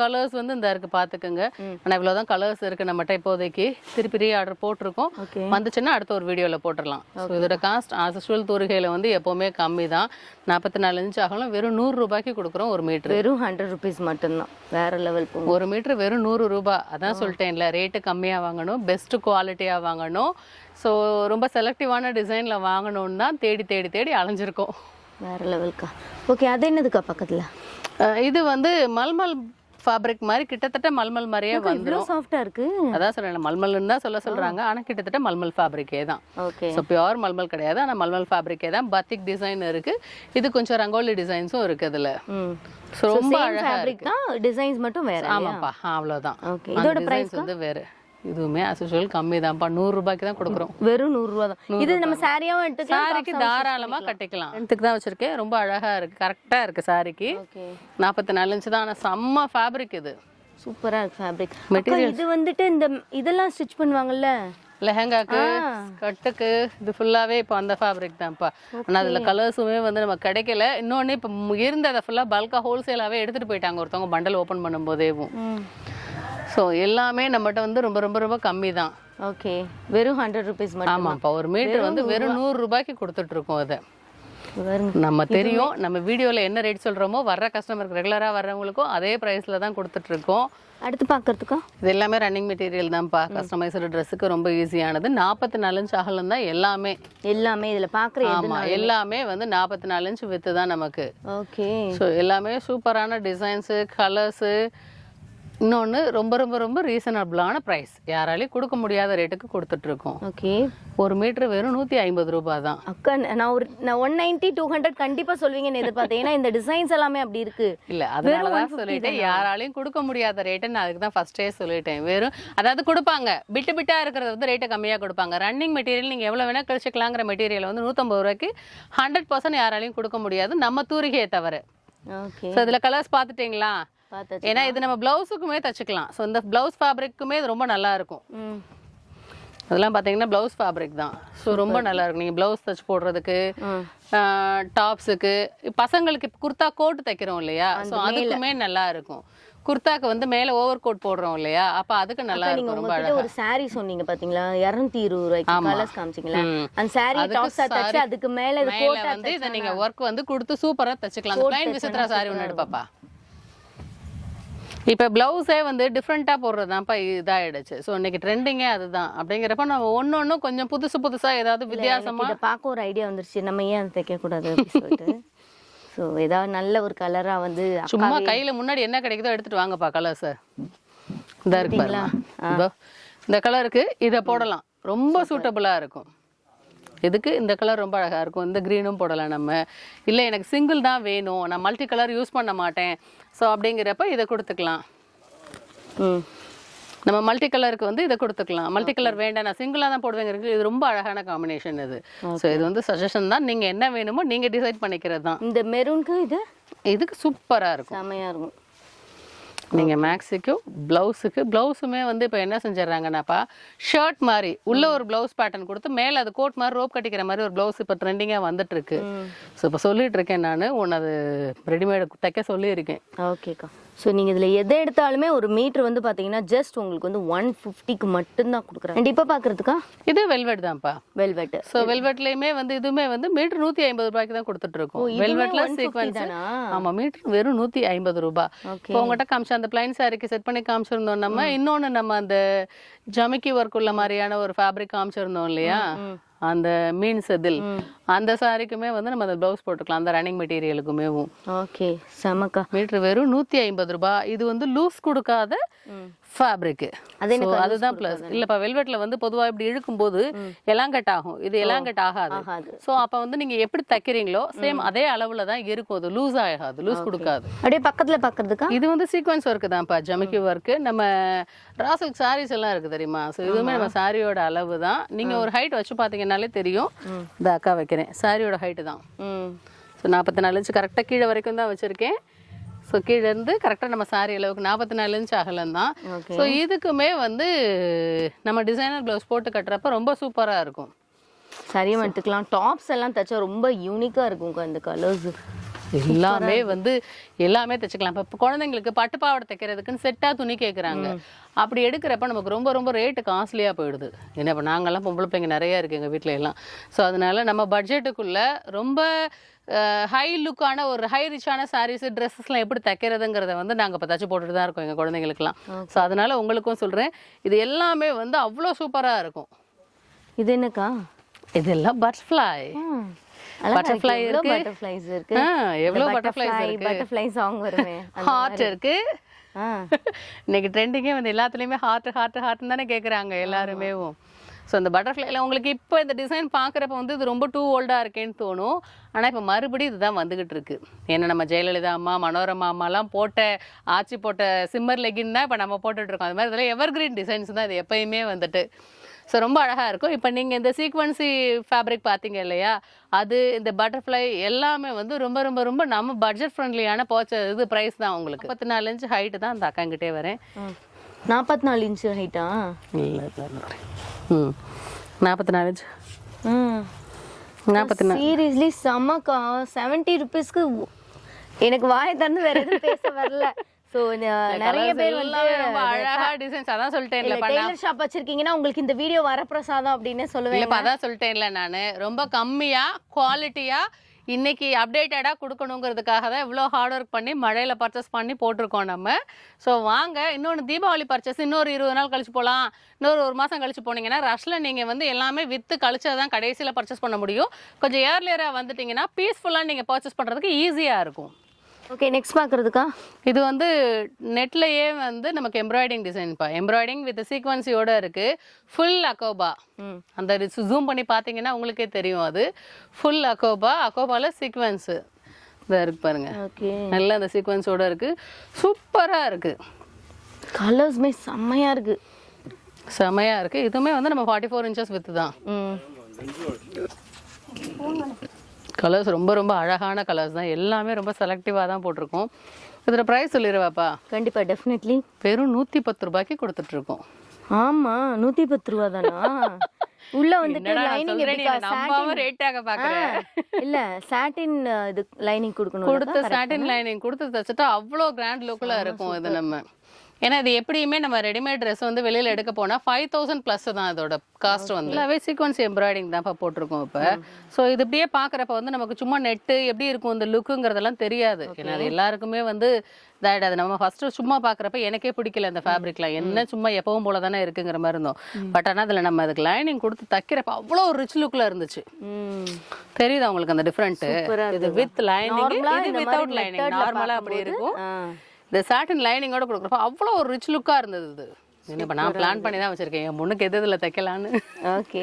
கலர்ஸ் வந்து இந்த இருக்கு பார்த்துக்குங்க ஆனால் இவ்வளோதான் கலர்ஸ் இருக்கு நம்மகிட்ட இப்போதைக்கு. திருப்பி ரீ ஆர்டர் போட்டிருக்கோம். வந்துச்சுன்னா அடுத்த ஒரு வீடியோவில் போட்டுடலாம். ஸோ இதோட காஸ்ட் ஆசுவல் தூரிகையில் வந்து எப்போவுமே கம்மி தான் நாற்பத்தி நாலு இன்ச் ஆகலாம் வெறும் நூறு ரூபாய்க்கு கொடுக்குறோம் ஒரு மீட்ரு வெறும் ஹண்ட்ரட் ருபீஸ் மட்டும்தான். வேற லெவல் ஒரு மீட்டர் வெறும் நூறு ரூபாய் அதான் சொல்லிட்டேன்ல ரேட்டு கம்மியாக வாங்கணும் பெஸ்ட் குவாலிட்டியாக வாங்கணும். ஸோ ரொம்ப செலக்டிவான டிசைனில் வாங்கணும்னு தான் தேடி தேடி தேடி அலைஞ்சிருக்கோம். வேற லெவல்க்கா ஓகே அது என்னதுக்கா பக்கத்துல? இது வந்து மல்மல் ஃபேப்ரிக் மாதிரி கிட்டத்தட்ட மல்மல் மாதிரியே வந்துடும் சாஃப்டா இருக்கு. அதான் சொல்றேன் மல்மல்னு தான் சொல்ல சொல்றாங்க. ஆனா கிட்டத்தட்ட மல்மல் ஃபேப்ரிக்கே தான். ஓகே. ஸோ பியோர் மல்மல் கிடையாது. ஆனா மல்மல் ஃபேப்ரிக்கே தான். பத்திக் டிசைன் இருக்கு. இது கொஞ்சம் ரங்கோலி டிசைன்ஸும் இருக்கு அதுல ரொம்ப அழகா டிசைன்ஸ் மட்டும் வேற ஆமாப்பா அவ்வளோதான் Okay. இதோட பிரைஸ் வந்து வேறு. இதுவுமே அசுஷுவல் கம்மி தான்ப்பா நூறு ரூபாய்க்கு தான் கொடுக்குறோம். வெறும் நூறு ரூபா தான். இது நம்ம சாரியாவும் எடுத்துக்கலாம் சாரிக்கு தாராளமா கட்டிக்கலாம். ரெண்டுக்கு தான் வச்சிருக்கேன். ரொம்ப அழகா இருக்கு. கரெக்டா இருக்கு சாரிக்கு நாற்பத்தி நாலு இன்ச்சு தான். ஆனா செம்ம ஃபேப்ரிக் இது. சூப்பரா இருக்கு ஃபேப்ரிக் இது வந்துட்டு இந்த இதெல்லாம் ஸ்டிச் பண்ணுவாங்கல்ல? லெஹங்காக்கு கட்டுக்கு இது ஃபுல்லாவே இப்போ அந்த ஃபேப்ரிக் தான்ப்பா. ஆனா அதுல கலர்ஸுமே வந்து நம்ம கிடைக்கல. இன்னொன்னு இப்போ இருந்ததை ஃபுல்லா பல்கா ஹோல்சேலாவே எடுத்துட்டு போயிட்டாங்க. ஒருத்தவங்க பண்டல் ஓபன் பண்ணும்போதேவும். ஸோ எல்லாமே நம்மகிட்ட வந்து ரொம்ப ரொம்ப ரொம்ப கம்மி தான் ஓகே வெறும் ஹண்ட்ரட் ருபீஸ் மட்டும்? ஆமாப்பா. ஒரு மீட்டர் வந்து வெறும் நூறு ரூபாய்க்கு கொடுத்துட்டு இருக்கோம் அதை நம்ம தெரியும் நம்ம வீடியோல என்ன ரேட் சொல்றோமோ வர்ற கஸ்டமருக்கு ரெகுலரா வர்றவங்களுக்கும் அதே பிரைஸ்ல தான் கொடுத்துட்டு இருக்கோம் அடுத்து பார்க்கறதுக்கா இது எல்லாமே ரன்னிங் மெட்டீரியல் தான்ப்பா. கஸ்டமைஸ்டு ட்ரெஸ்ஸுக்கு ரொம்ப ஈஸியானது நாற்பத்தி நாலு இன்ச் அகலம் தான் எல்லாமே. எல்லாமே இதுல பாக்குற ஆமா எல்லாமே வந்து நாற்பத்தி நாலு இன்ச் வித்து தான் நமக்கு. ஓகே ஸோ எல்லாமே சூப்பரான டிசைன்ஸு கலர்ஸு இன்னொன்று ரொம்ப ரொம்ப ரொம்ப ரீசனபிளான ப்ரைஸ் யாராலையும் கொடுக்க முடியாத ரேட்டுக்கு கொடுத்துட்ருக்கோம். ஓகே ஒரு மீட்ரு வெறும் நூற்றி ஐம்பது ரூபாய் தான் அக்கா நான் ஒரு நான் ஒன் நைன்டி டூ ஹண்ட்ரட் கண்டிப்பா சொல்வீங்கன்னு எதிர்பார்த்தேன். ஏன்னா இந்த டிசைன்ஸ் எல்லாமே அப்படி இருக்கு. இல்ல அதனால தான் சொல்லிட்டேன். யாராலையும் கொடுக்க முடியாத ரேட்டு நான் அதுக்கு தான் ஃபர்ஸ்டே சொல்லிட்டேன். வெறும் அதாவது கொடுப்பாங்க. பிட்டு பிட்டா இருக்கிறது வந்து ரேட்டை கம்மியா கொடுப்பாங்க. ரன்னிங் மெட்டீரியல் நீங்க எவ்வளவு வேணா கழிச்சுக்கலாங்கிற மெட்டீரியல் வந்து நூற்றம்பது ரூபாய்க்கு ஹண்ட்ரட் பர்சன்ட் யாராலையும் கொடுக்க முடியாது. நம்ம தூரிகையை தவிர. ஸோ இதுல கலர்ஸ் பார்த்துட்டீங்களா? ஏன்னா இது நம்ம பிளவுஸுக்குமே தச்சுக்கலாம். ஸோ இந்த பிளவுஸ் ஃபேப்ரிக்குமே இது ரொம்ப நல்லா இருக்கும் அதெல்லாம் பார்த்தீங்கன்னா ப்ளவுஸ் ஃபேப்ரிக் தான். ஸோ ரொம்ப நல்லா இருக்கும் நீங்கள் ப்ளவுஸ் தச்சு போடுறதுக்கு. டாப்ஸுக்கு. பசங்களுக்கு இப்ப குர்தா கோட் தைக்கிறோம் இல்லையா? ஸோ அதுக்குமே நல்லா இருக்கும் குர்தாக்கு வந்து மேலே ஓவர் கோட் போடுறோம் இல்லையா? அப்போ அதுக்கு நல்லா நீங்க இருக்கும் ரொம்ப உங்ககிட்ட ஒரு saree சொன்னீங்க பாத்தீங்களா? இருநூத்தி இருபது ரூபாய்க்கு கலர்ஸ் காமிச்சீங்களா. அந்த அதுக்கு டாப்ஸா தச்சு அதுக்கு மேல இது கோட்டா வந்து இதை நீங்கள் ஒர்க் வந்து கொடுத்து சூப்பராக தச்சுக்கலாம். பிளைன் விசித்ரா சாரி ஒன்று எடுப்பாப்பா. இப்போ ப்ளவுஸே வந்து டிஃப்ரெண்ட்டாக போடுறது தான்ப்பா இதாகிடுச்சு ஸோ இன்னைக்கு ட்ரெண்டிங்கே அதுதான். அப்படிங்கிறப்ப நம்ம ஒன்று ஒன்றும் கொஞ்சம் புதுசு புதுசாக ஏதாவது வித்தியாசமா இதை பார்க்க ஒரு ஐடியா வந்துருச்சு. நம்ம ஏன் அதை தைக்க கூடாது அப்படி சொல்லிட்டு. ஸோ ஏதாவது நல்ல ஒரு கலரா வந்து சும்மா கையில முன்னாடி என்ன கிடைக்குதோ எடுத்துட்டு வாங்கப்பா கலர் சார் இந்த இருக்கு பாருங்க இதோ இந்த. கலருக்கு இதை போடலாம். ரொம்ப சூட்டபுளா இருக்கும். இதுக்கு இந்த கலர் ரொம்ப அழகா இருக்கும். இந்த க்ரீனும் போடலாம் நம்ம. இல்லை எனக்கு சிங்கிள் தான் வேணும். நான் மல்டி கலர் யூஸ் பண்ண மாட்டேன். ஸோ அப்படிங்கிறப்ப இதை கொடுத்துக்கலாம். ம். நம்ம மல்டி கலருக்கு வந்து இதை கொடுத்துக்கலாம். மல்டி கலர் வேண்டாம். நான் சிங்கிளாக தான் போடுவேங்கிறது இது ரொம்ப அழகான காம்பினேஷன் இது. ஸோ இது வந்து சஜஷன் தான். நீங்கள் என்ன வேணுமோ நீங்கள் டிசைட் பண்ணிக்கிறது தான். இந்த மெரூனுக்கு இது? இதுக்கு சூப்பராக இருக்கும். செமையா இருக்கும். நீங்கள் மேக்ஸிக்கும் ப்ளவுஸுக்கு ப்ளவுஸுமே வந்து இப்போ என்ன செஞ்சிடறாங்கன்னாப்பா ஷர்ட் மாதிரி உள்ள ஒரு ப்ளவுஸ் பேட்டர்ன் கொடுத்து மேலே அது கோட் மாதிரி ரோப் கட்டிக்கிற மாதிரி ஒரு ப்ளவுஸ் இப்போ ட்ரெண்டிங்காக வந்துட்டு இருக்கு ஸோ இப்போ சொல்லிட்டு இருக்கேன் நான் உன்னை அது ரெடிமேடு தைக்க சொல்லியிருக்கேன். ஓகேக்கா ஸோ நீங்கள் இதில் எதை எடுத்தாலுமே ஒரு மீட்ரு வந்து பார்த்தீங்கன்னா ஜஸ்ட் உங்களுக்கு வந்து ஒன் ஃபிஃப்டிக்கு மட்டும்தான் கொடுக்குறேன் அண்ட் இப்போ பார்க்குறதுக்கா இது வெல்வெட் தான்ப்பா. வெல்வெட் ஸோ வெல்வெட்லேயுமே வந்து இதுவுமே வந்து மீட்டர் நூற்றி ஐம்பது ரூபாய்க்கு தான் கொடுத்துட்டு இருக்கோம் வெல்வெட்ல 150 சீக்வன்ஸ்? ஆமாம் மீட்டர் வெறும் நூற்றி ஐம்பது ரூபாய். Okay. இப்போ உங்கள்கிட்ட காமிச்ச அந்த பிளைன் சாரிக்கு செட் பண்ணி காமிச்சிருந்தோம் நம்ம இன்னொன்று நம்ம அந்த ஜமிக்கி ஒர்க் உள்ள மாதிரியான ஒரு ஃபேப்ரிக் காமிச்சிருந்தோம் இல்லையா? அந்த மீன் செதில் அந்த சாரிக்குமே வந்து நம்ம அந்த ப்ளவுஸ் போட்டுக்கலாம். அந்த ரன்னிங் மெட்டீரியலுக்குமே ஓகே செமக்கா. மீட்டர் வெறும் நூற்றி ஐம்பது ரூபாய். இது வந்து லூஸ் கொடுக்காத ஃபேப்ரிக் அது அதுதான் ப்ளஸ் இல்லப்பா வெல்வெட்ல வந்து பொதுவா இப்படி இழுக்கும்போது எலாங்கட் ஆகும். இது எலாங்கட் ஆகாது. ஸோ அப்ப வந்து நீங்க எப்படி தைக்கிறீங்களோ சேம் அதே அளவுல தான் இருக்கும். அது லூஸ் ஆகாது லூஸ் கொடுக்காது. அப்படியே பக்கத்தில் பார்க்குறதுக்கா? இது வந்து சீக்வன்ஸ் ஒர்க் தான்ப்பா ஜமிக்கி ஒர்க் நம்ம ராசல் சாரீஸ் எல்லாம் இருக்கு தெரியுமா? ஸோ இதுவுமே நம்ம சாரியோட அளவு தான். நீங்க ஒரு ஹைட் வச்சு பாத்தீங்கன்னாலே தெரியும். இந்த அக்கா வைக்கிறேன். சாரியோட ஹைட்டு தான். ஸோ நாற்பத்தி நாலு இன்ச்சு கரெக்டாக கீழே வரைக்கும் தான் வச்சுருக்கேன். ஸோ கீழே இருந்து கரெக்டாக நம்ம சாரி அளவுக்கு நாற்பத்தி நாலு இன்ச் அகலம் தான். ஸோ இதுக்குமே வந்து நம்ம டிசைனர் ப்ளவுஸ் போட்டு கட்டுறப்ப ரொம்ப சூப்பராக இருக்கும். சரியாக எடுத்துக்கலாம் டாப்ஸ் எல்லாம் தைச்சா ரொம்ப யூனிக்காக இருக்கும்க்கா இந்த கலர்ஸ் எல்லாமே வந்து எல்லாமே தைச்சுக்கலாம். இப்போ குழந்தைங்களுக்கு பட்டு பாவாடை தைக்கிறதுக்குன்னு செட்டாக துணி கேட்குறாங்க அப்படி எடுக்கிறப்ப நமக்கு ரொம்ப ரொம்ப ரேட்டு காஸ்ட்லியாக போயிடுது. என்ன இப்போ நாங்கள்லாம் பொம்பளை பிள்ளைங்க நிறையா இருக்குது எங்கள் வீட்டில் எல்லாம். ஸோ அதனால நம்ம பட்ஜெட்டுக்குள்ளே ரொம்ப ஹை லுக்கான ஒரு ஹை ரிச்சான சாரீஸ் ட்ரெஸ்ஸஸ்லாம் எப்படி தைக்கிறதுங்கிறத வந்து நாங்கள் இப்போ தச்சு போட்டுட்டு தான் இருக்கோம் எங்கள் குழந்தைங்களுக்குலாம் ஸோ அதனால உங்களுக்கும் சொல்கிறேன் இது எல்லாமே வந்து அவ்வளோ சூப்பராக இருக்கும். இது என்னக்கா? இதெல்லாம் பட்டர்ஃப்ளை Butterfly இருக்கு. பட்டர்ஃப்ளைஸ் இருக்கு. ஆ எவ்வளோ பட்டர்ஃப்ளைஸ் இருக்கு. பட்டர்ஃப்ளை சாங் வருமே. ஹார்ட் இருக்கு. இன்னைக்கு ட்ரெண்டிங்கே வந்து எல்லாத்துலேயுமே ஹார்ட் ஹார்ட் ஹார்ட்னு தானே கேட்குறாங்க எல்லாருமே. ஸோ இந்த பட்டர்ஃப்ளைல உங்களுக்கு இப்போ இந்த டிசைன் பார்க்குறப்ப வந்து இது ரொம்ப டூ ஓல்டாக இருக்கேன்னு தோணும். ஆனால் இப்போ மறுபடியும் இதுதான் வந்துகிட்டு இருக்கு. ஏன்னா நம்ம ஜெயலலிதா அம்மா மனோரமா அம்மாலாம் போட்ட ஆச்சி போட்ட சிம்மர் லெகின் தான் இப்போ நம்ம போட்டுட்டு இருக்கோம். அது மாதிரி இதெல்லாம் எவர் கிரீன் டிசைன்ஸ் தான் இது எப்பயுமே வந்துட்டு. ஸோ ரொம்ப அழகாக இருக்கும். இப்போ நீங்கள் இந்த சீக்வன்சி ஃபேப்ரிக் பார்த்தீங்க இல்லையா? அது இந்த பட்டர்ஃப்ளை எல்லாமே வந்து ரொம்ப ரொம்ப ரொம்ப நம்ம பட்ஜெட் ஃப்ரெண்ட்லியான போச்ச இது ப்ரைஸ் தான் உங்களுக்கு. பத்து நாலு இன்ச் ஹைட்டு தான் அந்த அக்காங்கிட்டே வரேன். நாற்பத்தி நாலு இன்ச்சு ஹைட்டா இல்லை ம். நாற்பத்தி நாலு இன்ச் ம். நாற்பத்தி நாலு. சீரியஸ்லி செம்மக்கா செவன்ட்டி ருபீஸ்க்கு எனக்கு வாயை திறந்து வேற எதுவும் பேச வரல. ஸோ நிறைய பேர் வந்து ரொம்ப அழகா டிசைன்ஸ் அதான் சொல்லிட்டேன்ல பண்ணா டெய்லர் ஷாப் வச்சிருக்கீங்கன்னா உங்களுக்கு இந்த வீடியோ வரப்பிரசாதம் அப்படின்னு சொல்லுவேன் இல்லைப்பா அதான் சொல்லிட்டேன்ல நான். ரொம்ப கம்மியா குவாலிட்டியா இன்னைக்கு அப்டேட்டடாக கொடுக்கணுங்கிறதுக்காக தான் இவ்வளோ ஹார்ட் ஒர்க் பண்ணி மழையில் பர்ச்சேஸ் பண்ணி போட்டிருக்கோம் நம்ம. ஸோ வாங்க இன்னொன்று தீபாவளி பர்ச்சேஸ் இன்னொரு இருபது நாள் கழிச்சு போகலாம் இன்னொரு ஒரு மாதம் கழிச்சு போனீங்கன்னா ரஷ்ல நீங்கள் வந்து எல்லாமே விற்று கழிச்சா தான் கடைசியில் பர்ச்சேஸ் பண்ண முடியும். கொஞ்சம் ஏர்லியராக வந்துட்டீங்கன்னா பீஸ்ஃபுல்லாக நீங்கள் பர்ச்சேஸ் பண்ணுறதுக்கு ஈஸியாக இருக்கும். ஓகே நெக்ஸ்ட் பார்க்கறதுக்கா? இது வந்து நெட்லயே வந்து நமக்கு எம்ப்ராய்டிங் டிசைன்ப்பா எம்ப்ராய்டிங் வித் சீக்வன்சியோட இருக்கு. ஃபுல் அக்கோபா அந்த ஜூம் பண்ணி பார்த்தீங்கன்னா உங்களுக்கே தெரியும் அது. ஃபுல் அக்கோபா அக்கோபால சீக்வன்ஸு இதாக இருக்கு பாருங்க. ஓகே நல்லா அந்த சீக்வன்ஸோட இருக்கு. சூப்பராக இருக்கு. கலர்ஸ்மே செம்மையா இருக்கு. செமையா இருக்கு. இதுவுமே வந்து நம்ம ஃபார்ட்டி ஃபோர் இன்ச்சஸ் வித்து தான். ம். கலர்ஸ் ரொம்ப ரொம்ப அழகான கலர்ஸ் தான். எல்லாமே ரொம்ப செலக்டிவாக தான் போட்டிருக்கோம். இதில் ப்ரைஸ் சொல்லிடுவாப்பா கண்டிப்பா டெஃபினெட்லி வெறும் நூற்றி பத்து ரூபாய்க்கு கொடுத்துட்ருக்கோம். ஆமா நூத்தி பத்து ரூபா தானா? உள்ள வந்துட்டு லைனிங். இல்ல சாட்டின் இது லைனிங் கொடுக்கணும் கொடுத்த சாட்டின் லைனிங் கொடுத்து தச்சுட்டா அவ்வளோ கிராண்ட் லுக்கில் இருக்கும் இது நம்ம. ஏன்னா இது எப்படியுமே நம்ம ரெடிமேட் ட்ரெஸ் வந்து வெளியில எடுக்க போனா ஃபைவ் தௌசண்ட் ப்ளஸ் தான் இதோட காஸ்ட் வந்து. எல்லாமே சீக்வன்ஸ் எம்ப்ராய்டிங் தான் போட்டிருக்கோம் இப்போ. ஸோ இது இப்படியே பார்க்குறப்ப வந்து நமக்கு சும்மா நெட்டு எப்படி இருக்கும் இந்த லுக்குங்கிறதெல்லாம் தெரியாது. ஏன்னா அது எல்லாருக்குமே வந்து அது நம்ம ஃபர்ஸ்ட் சும்மா பார்க்குறப்ப எனக்கே பிடிக்கல இந்த ஃபேப்ரிக்லாம் என்ன சும்மா எப்பவும் போல தானே இருக்குங்கிற மாதிரி இருந்தோம். பட் ஆனால் அதில் நம்ம அதுக்கு லைனிங் கொடுத்து தைக்கிறப்ப அவ்வளோ ரிச் லுக்கில் இருந்துச்சு. தெரியுதா உங்களுக்கு அந்த டிஃப்ரெண்ட் இது வித் லைனிங் வித்தவுட் லைனிங் method-ல நார்மலா அப்படி இருக்கும். இந்த சாட்டின் லைனிங்கோட கொடுக்குறப்ப அவ்வளோ ஒரு ரிச் லுக்கா இருந்தது இது. என்ன இப்ப நான் பிளான் பண்ணி தான் வச்சிருக்கேன். என் பொண்ணுக்கு எது இதுல தைக்கலான்னு ஓகே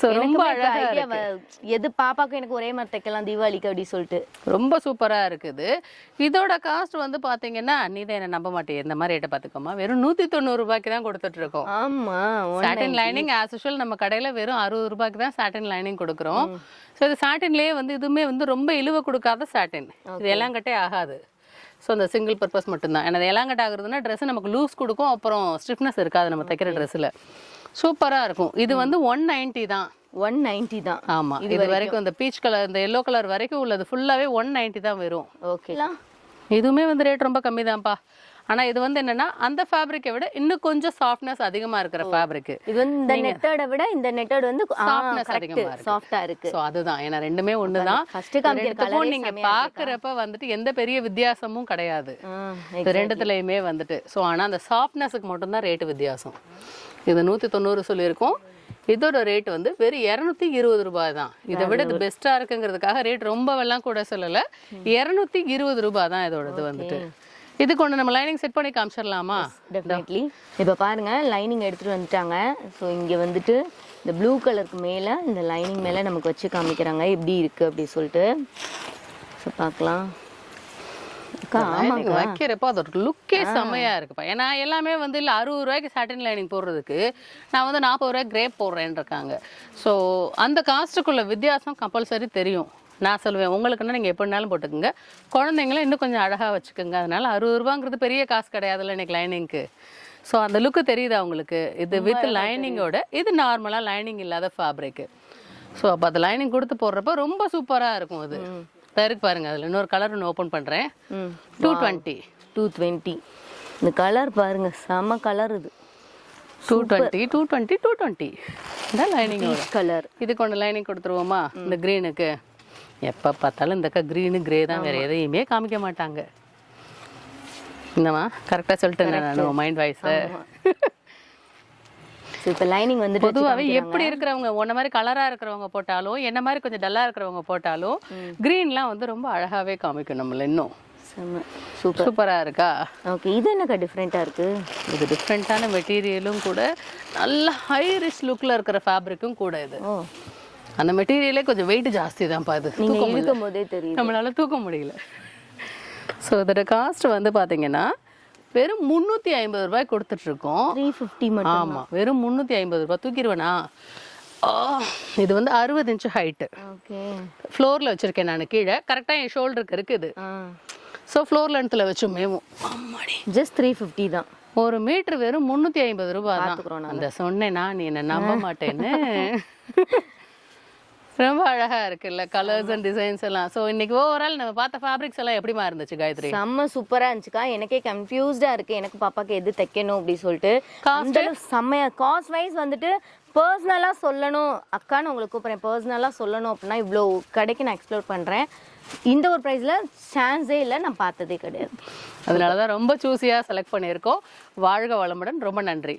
So, ரொம்ப அழகா ஐடியா எது பாப்பாக்கும் எனக்கு ஒரே மாதிரி தைக்கலாம் தீபாவளிக்கு அப்படி சொல்லிட்டு. ரொம்ப சூப்பரா இருக்குது இதோட காஸ்ட் வந்து பாத்தீங்கன்னா நீ தான் என்ன நம்ப மாட்டே இந்த மாதிரி ரேட்டை பார்த்துக்கோமா வெறும் நூத்தி தொண்ணூறு ரூபாய்க்கு தான் கொடுத்துட்டு இருக்கோம். ஆமா சாட்டின் லைனிங் ஆஸ் யூஷுவல் நம்ம கடையில வெறும் அறுபது ரூபாய்க்கு தான் சாட்டின் லைனிங் கொடுக்குறோம். ஸோ இது சாட்டின்லேயே வந்து இதுவுமே வந்து ரொம்ப இழுவ கொடுக்காத சாட்டின் இது எல்லாம் கட்டே ஆகாது. ஸோ அந்த சிங்கிள் பர்பஸ் மட்டும்தான். ஏன்னா எலாங்கட் ஆகுறதுன்னா ட்ரெஸ் நமக்கு லூஸ் கொடுக்கும். அப்புறம் ஸ்டிஃப்னஸ் இருக்காது நம்ம தைக்கிற ட்ரெஸ்ஸில் சூப்பராக இருக்கும். இது வந்து ஒன் நைன்ட்டி தான். ஒன் நைன்ட்டி தான். ஆமாம் இது வரைக்கும். இந்த பீச் கலர் இந்த எல்லோ கலர் வரைக்கும் உள்ளது. ஃபுல்லாகவே ஒன் நைன்ட்டி தான் வரும். ஓகே இதுவுமே வந்து ரேட் ரொம்ப கம்மி தான்ப்பா ஆனால் இது வந்து என்னன்னா அந்த ஃபேப்ரிக்கை விட இன்னும் கொஞ்சம் சாஃப்ட்னஸ் அதிகமாக இருக்கிற ஃபேப்ரிக் இது வந்து இந்த நெட்டோட விட இந்த நெட்டோட வந்து Softness அதிகமா இருக்கு. சாஃப்டா இருக்கு. ஸோ அதுதான். ஏன்னா ரெண்டுமே ஒன்று தான் first காமிக்கிற colour-ஏ நீங்க செமையா பார்க்குறப்ப வந்துட்டு எந்த பெரிய வித்தியாசமும் கிடையாது. ரெண்டுத்துலையுமே வந்துட்டு. ஸோ ஆனால் அந்த சாஃப்ட்னஸுக்கு மட்டும்தான் ரேட்டு வித்தியாசம். இது நூற்றி தொண்ணூறு சொல்லியிருக்கோம். இதோட ரேட் வந்து வெறும் இரநூத்தி இருபது ரூபாய் தான். இதை விட இது பெஸ்ட்டாக இருக்குங்கிறதுக்காக ரேட் ரொம்பவெல்லாம் கூட சொல்லலை. இரநூத்தி இருபது ரூபாய் தான் இதோட இது வந்துட்டு. இதுக்கு ஒன்று நம்ம லைனிங் செட் பண்ணி காமிச்சிடலாமா டெஃபினெட்லி இப்போ பாருங்க லைனிங் எடுத்துட்டு வந்துட்டாங்க. ஸோ இங்க வந்துட்டு இந்த ப்ளூ கலருக்கு மேல இந்த லைனிங் மேல நமக்கு வச்சு காமிக்கிறாங்க. எப்படி இருக்கு அப்படி சொல்லிட்டு. ஸோ பார்க்கலாம். வைக்கிறப்போ அதோட லுக்கே செம்மையா இருக்குப்பா. ஏன்னா எல்லாமே வந்து இல்லை அறுபது ரூபாய்க்கு சாட்டின் லைனிங் போடுறதுக்கு நான் வந்து நாற்பது ரூபாய்க்கு கிரேப் போடுறேன்னு இருக்காங்க ஸோ அந்த காஸ்ட்டுக்குள்ள வித்தியாசம் கம்பல்சரி தெரியும். நான் சொல்லுவேன் உங்களுக்குன்னா நீங்கள் எப்படினாலும் போட்டுக்கோங்க. குழந்தைங்கள இன்னும் கொஞ்சம் அழகாக வச்சுக்கோங்க. அதனால அறுபது ரூபாங்கிறது பெரிய காசு கிடையாதுல்ல இன்னைக்கு லைனிங்க்கு. ஸோ அந்த லுக்கு தெரியுதா உங்களுக்கு? இது வித் லைனிங்கோட இது நார்மலாக லைனிங் இல்லாத ஃபேப்ரிக்கு ஸோ அப்போ அது லைனிங் கொடுத்து போடுறப்ப ரொம்ப சூப்பராக இருக்கும் அது. இருக்கு பாருங்க அதில் இன்னொரு கலர் ஒன்று ஓப்பன் பண்ணுறேன் டூ டுவெண்ட்டி டூ டுவெண்ட்டி இந்த கலர் பாருங்க செம கலர் இது. Two twenty two twenty two twenty இதான் லைனிங் கலர் இதுக்கு ஒன்று லைனிங் கொடுத்துருவோமா? இந்த க்ரீனுக்கு எப்போ பார்த்தாலும் இந்த க்ரீனு கிரே தான் வேறு எதையுமே காமிக்க மாட்டாங்க. என்னம்மா? கரெக்டாக சொல்லிட்டேன் நான் மைண்ட் வாய்ஸை இப்போ லைனிங் வச்சு பொதுவாகவே எப்படி இருக்கிறவங்க உன்ன மாதிரி கலராக இருக்கிறவங்க போட்டாலும் என்ன மாதிரி கொஞ்சம் டல்லாக இருக்கிறவங்க போட்டாலும் க்ரீன்லாம் வந்து ரொம்ப அழகாகவே காமிக்கும் நம்மள இன்னும் சூப்பர் சூப்பராக இருக்கா? ஓகே இது என்னக்கா டிஃப்ரெண்ட்டாக இருக்கு? இது டிஃப்ரெண்ட்டான மெட்டீரியலும் கூட நல்ல ஹை ரிச் லுக்கில் இருக்கிற ஃபேப்ரிக்கும் கூட இது. அந்த மெட்டீரியலே கொஞ்சம் வெயிட் ஜாஸ்தி தான்ப்பா இது நீங்க தூக்க முடியல. இழுக்கும் போதே தெரியுது. நம்மளால தூக்க முடியல. ஸோ இதோட காஸ்ட் வந்து பார்த்தீங்கன்னா வெறும் முந்நூற்றி ஐம்பது ரூபாய் கொடுத்துட்டு இருக்கோம் த்ரீ ஃபிஃப்டி மட்டும் ஆமா வெறும் முந்நூற்றி ஐம்பது ரூபாய். தூக்கிடுவேனா? இது வந்து அறுபது இன்ச்சு ஹைட்டு ஓகே. ஃப்ளோரில் வச்சுருக்கேன் நான் கீழே. கரெக்டாக என் ஷோல்டருக்கு இருக்குது ஸோ ஃப்ளோர் லென்த்தில் வச்சு மேவும். ஜஸ்ட் த்ரீ ஃபிஃப்டி தான். ஒரு மீட்டர் வெறும் முந்நூற்றி ஐம்பது ரூபாய் பார்த்துக்குறோம் தான் அந்த சொன்னேனா நீ என்ன நம்ப மாட்டேன்னு. ரொம்ப அழகா இருக்குல்ல கலர்ஸ் அண்ட் டிசைன்ஸ் எல்லாம். ஸோ இன்னைக்கு ஓவரால் நம்ம பார்த்த ஃபேப்ரிக்ஸ் எல்லாம் எப்படிமா இருந்துச்சு காயத்ரி? செம்ம சூப்பரா இருந்துச்சுக்கா. எனக்கே கன்ஃபியூஸ்டா இருக்கு. எனக்கு பாப்பாக்கு எது தைக்கணும் அப்படி சொல்லிட்டு. அந்த செம்மையா காஸ்ட் வைஸ் வந்துட்டு பர்சனலா சொல்லணும். அக்கான்னு உங்களுக்கு கூப்பிடுறேன். பர்சனலா சொல்லணும் அப்படின்னா இவ்வளோ கடைக்கு நான் எக்ஸ்ப்ளோர் பண்றேன். இந்த ஒரு ப்ரைஸ்ல சான்ஸே இல்லை நான் பார்த்ததே கிடையாது. அதனால தான் ரொம்ப சூஸியாக செலக்ட் பண்ணியிருக்கோம். வாழ்க வளமுடன். ரொம்ப நன்றி.